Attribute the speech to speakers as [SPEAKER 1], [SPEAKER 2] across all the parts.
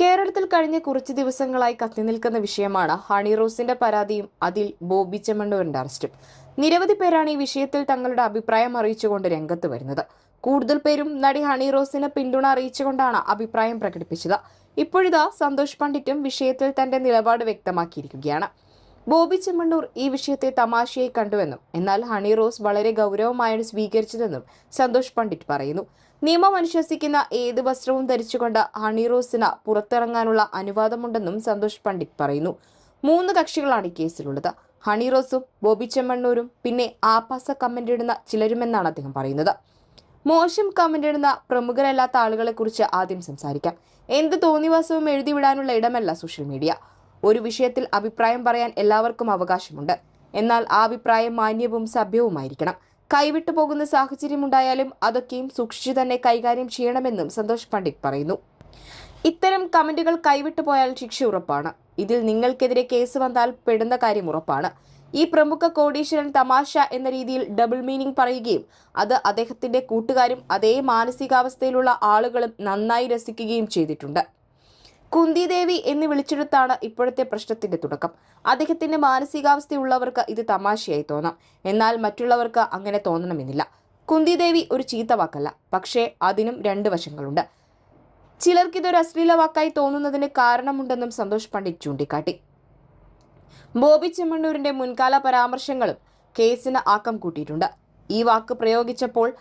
[SPEAKER 1] കേരളത്തിൽ കഴിഞ്ഞ കുറച്ച് ദിവസങ്ങളായി കത്തിനിൽക്കുന്ന വിഷയമാണ് ഹണി റോസിന്റെ പരാതിയും അതിൽ ബോബി ചെമ്മണ്ണൂരിന്റെ അറസ്റ്റും. നിരവധി പേരാണ് ഈ വിഷയത്തിൽ തങ്ങളുടെ അഭിപ്രായം അറിയിച്ചുകൊണ്ട് രംഗത്ത് വരുന്നത്. കൂടുതൽ പേരും നടി ഹണി റോസിന് പിന്തുണ അറിയിച്ചുകൊണ്ടാണ് അഭിപ്രായം പ്രകടിപ്പിച്ചത്. ഇപ്പോഴിതാ സന്തോഷ് പണ്ഡിറ്റും വിഷയത്തിൽ തന്റെ നിലപാട് വ്യക്തമാക്കിയിരിക്കുകയാണ്. ബോബി ചെമ്മണ്ണൂർ ഈ വിഷയത്തെ തമാശയായി കണ്ടുവെന്നും എന്നാൽ ഹണി റോസ് വളരെ ഗൗരവമായാണ് സ്വീകരിച്ചതെന്നും സന്തോഷ് പണ്ഡിറ്റ് പറയുന്നു. നിയമം അനുശാസിക്കുന്ന ഏത് വസ്ത്രവും ധരിച്ചുകൊണ്ട് ഹണി റോസിന് പുറത്തിറങ്ങാനുള്ള അനുവാദമുണ്ടെന്നും സന്തോഷ് പണ്ഡിറ്റ് പറയുന്നു. മൂന്ന് കക്ഷികളാണ് കേസിലുള്ളത്. ഹണി റോസും ബോബി ചെമ്മണ്ണൂരും പിന്നെ ആപാസ കമന്റ് ഇടുന്ന ചിലരുമെന്നാണ് അദ്ദേഹം പറയുന്നത്. മോശം കമന്റ് ഇടുന്ന പ്രമുഖരല്ലാത്ത ആളുകളെക്കുറിച്ച് ആദ്യം സംസാരിക്കാം. എന്ത് തോന്നിവാസവും എഴുതിവിടാനുള്ള ഇടമല്ല സോഷ്യൽ മീഡിയ. ഒരു വിഷയത്തിൽ അഭിപ്രായം പറയാൻ എല്ലാവർക്കും അവകാശമുണ്ട്. എന്നാൽ ആ അഭിപ്രായം മാന്യവും സഭ്യവുമായിരിക്കണം. കൈവിട്ടു പോകുന്ന സാഹചര്യമുണ്ടായാലും അതൊക്കെയും സൂക്ഷിച്ചു തന്നെ കൈകാര്യം ചെയ്യണമെന്നും സന്തോഷ് പണ്ഡിറ്റ് പറയുന്നു. ഇത്തരം കമന്റുകൾ കൈവിട്ടു പോയാൽ ശിക്ഷ ഉറപ്പാണ്. ഇതിൽ നിങ്ങൾക്കെതിരെ കേസ് വന്നാൽ പെടുന്ന കാര്യം ഉറപ്പാണ്. ഈ പ്രമുഖ കോടീശ്വരൻ തമാശ എന്ന രീതിയിൽ ഡബിൾ മീനിങ് പറയുകയും അത് അദ്ദേഹത്തിന്റെ കൂട്ടുകാരും അതേ മാനസികാവസ്ഥയിലുള്ള ആളുകളും നന്നായി രസിക്കുകയും ചെയ്തിട്ടുണ്ട്. കുന്തിദേവി എന്ന് വിളിച്ചെടുത്താണ് ഇപ്പോഴത്തെ പ്രശ്നത്തിന്റെ തുടക്കം. അദ്ദേഹത്തിന്റെ മാനസികാവസ്ഥയുള്ളവർക്ക് ഇത് തമാശയായി തോന്നാം. എന്നാൽ മറ്റുള്ളവർക്ക് അങ്ങനെ തോന്നണമെന്നില്ല. കുന്തിദേവി ഒരു ചീത്ത വാക്കല്ല. പക്ഷേ അതിനും രണ്ട് വശങ്ങളുണ്ട്. ചിലർക്ക് ഇതൊരു അശ്ലീല വാക്കായി തോന്നുന്നതിന് കാരണമുണ്ടെന്നും സന്തോഷ് പണ്ഡിറ്റ് ചൂണ്ടിക്കാട്ടി. ബോബി ചെമ്മണ്ണൂരിന്റെ മുൻകാല പരാമർശങ്ങളും കേസിന് ആക്കം കൂട്ടിയിട്ടുണ്ട്. ഈ വാക്ക് പ്രയോഗിച്ചപ്പോൾ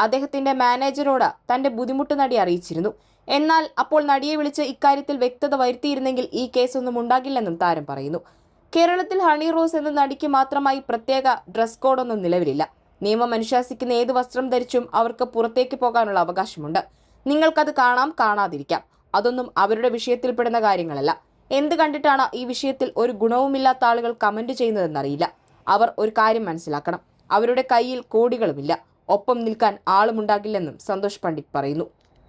[SPEAKER 1] അദ്ദേഹത്തിന്റെ മാനേജരോട് തന്റെ ബുദ്ധിമുട്ട് നടി അറിയിച്ചിരുന്നു. എന്നാൽ അപ്പോൾ നടിയെ വിളിച്ച് ഇക്കാര്യത്തിൽ വ്യക്തത വരുത്തിയിരുന്നെങ്കിൽ ഈ കേസൊന്നും ഉണ്ടാകില്ലെന്നും താരം പറയുന്നു. കേരളത്തിൽ ഹണി റോസ് എന്ന നടിക്ക് മാത്രമായി പ്രത്യേക ഡ്രസ് കോഡൊന്നും നിലവിലില്ല. നിയമം അനുശാസിക്കുന്ന ഏത് വസ്ത്രം ധരിച്ചും അവർക്ക് പുറത്തേക്ക് പോകാനുള്ള അവകാശമുണ്ട്. നിങ്ങൾക്കത് കാണാം കാണാതിരിക്കാം. അതൊന്നും അവരുടെ വിഷയത്തിൽപ്പെടുന്ന കാര്യങ്ങളല്ല. എന്ത് കണ്ടിട്ടാണ് ഈ വിഷയത്തിൽ ഒരു ഗുണവുമില്ലാത്ത ആളുകൾ കമന്റ് ചെയ്യുന്നതെന്നറിയില്ല. അവർ ഒരു കാര്യം മനസ്സിലാക്കണം. അവരുടെ കയ്യിൽ കോടികളുമില്ല. ഒപ്പം നിൽക്കാൻ ആളുമുണ്ടാകില്ലെന്നും സന്തോഷ് പണ്ഡിറ്റ് പറയുന്നു.